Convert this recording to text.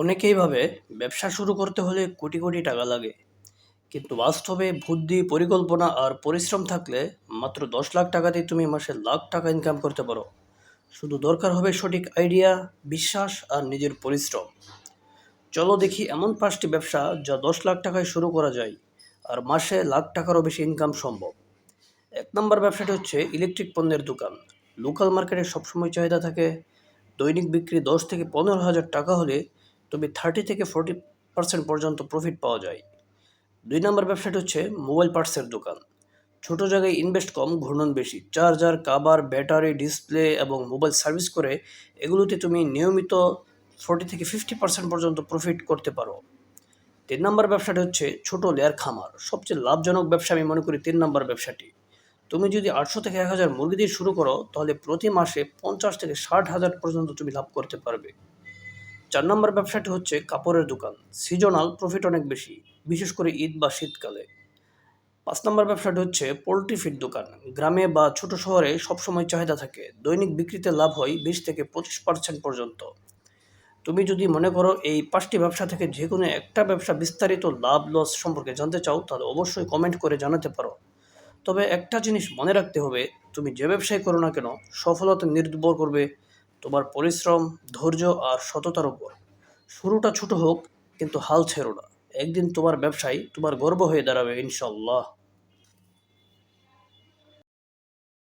অনেকেই ভাবে ব্যবসা শুরু করতে হলে কোটি কোটি টাকা লাগে। কিন্তু বাস্তবে বুদ্ধি, পরিকল্পনা আর পরিশ্রম থাকলে মাত্র দশ লাখ টাকাতেই তুমি মাসে লাখ টাকা ইনকাম করতে পারো। শুধু দরকার হবে সঠিক আইডিয়া বিশ্বাস আর নিজের পরিশ্রম। চলো দেখি এমন পাঁচটি ব্যবসা যা দশ লাখ টাকায় শুরু করা যায় আর মাসে লাখ টাকারও বেশি ইনকাম সম্ভব। এক নম্বর ব্যবসাটি হচ্ছে ইলেকট্রিক পণ্যের দোকান। লোকাল মার্কেটে সবসময় চাহিদা থাকে। দৈনিক বিক্রি দশ থেকে পনেরো হাজার টাকা হলে তবে থার্টি থেকে ফোর্টি পার্সেন্ট পর্যন্ত প্রফিট পাওয়া যায়। দুই নম্বর ব্যবসাটি হচ্ছে মোবাইল পার্টসের দোকান। ছোট জায়গায় ইনভেস্ট কম, ঘূর্ণন বেশি। চার্জার কাবার ব্যাটারি ডিসপ্লে এবং মোবাইল সার্ভিস করে এগুলোতে তুমি নিয়মিত ফোর্টি থেকে ফিফটি পার্সেন্ট পর্যন্ত প্রফিট করতে পারো। তিন নম্বর ব্যবসাটি হচ্ছে ছোট লেয়ার খামার। সবচেয়ে লাভজনক ব্যবসা আমি মনে করি তিন নম্বর ব্যবসাটি তুমি যদি আটশো থেকে এক হাজার মুরগি দিয়ে শুরু করো, তাহলে প্রতি মাসে পঞ্চাশ থেকে ষাট হাজার পর্যন্ত তুমি লাভ করতে পারবে। চার নম্বর ব্যবসাটি হচ্ছে কাপড়ের দোকান। সিজনাল প্রফিট অনেক বেশি, বিশেষ করে ঈদ বা শীতকালে। পাঁচ নম্বর ব্যবসাটি হচ্ছে পোলট্রি ফিড দোকান। গ্রামে বা ছোট শহরে সবসময় চাহিদা থাকে। দৈনিক বিক্রিতে লাভ হয় বিশ থেকে পঁচিশ পার্সেন্ট পর্যন্ত। তুমি যদি মনে করো এই পাঁচটি ব্যবসা থেকে যে কোনো একটা ব্যবসা বিস্তারিত লাভ লস সম্পর্কে জানতে চাও, তাহলে অবশ্যই কমেন্ট করে জানাতে পারো। তবে একটা জিনিস মনে রাখতে হবে, তুমি যে ব্যবসায় করো না কেন, সফলতা নির্ভর করবে তোমার পরিশ্রম, ধৈর্য আর সততার উপর। শুরুটা ছোট হোক, কিন্তু হাল ছেড়ো না। একদিন তোমার ব্যবসায় তোমার গর্ব হয়ে দাঁড়াবে ইনশাল্লাহ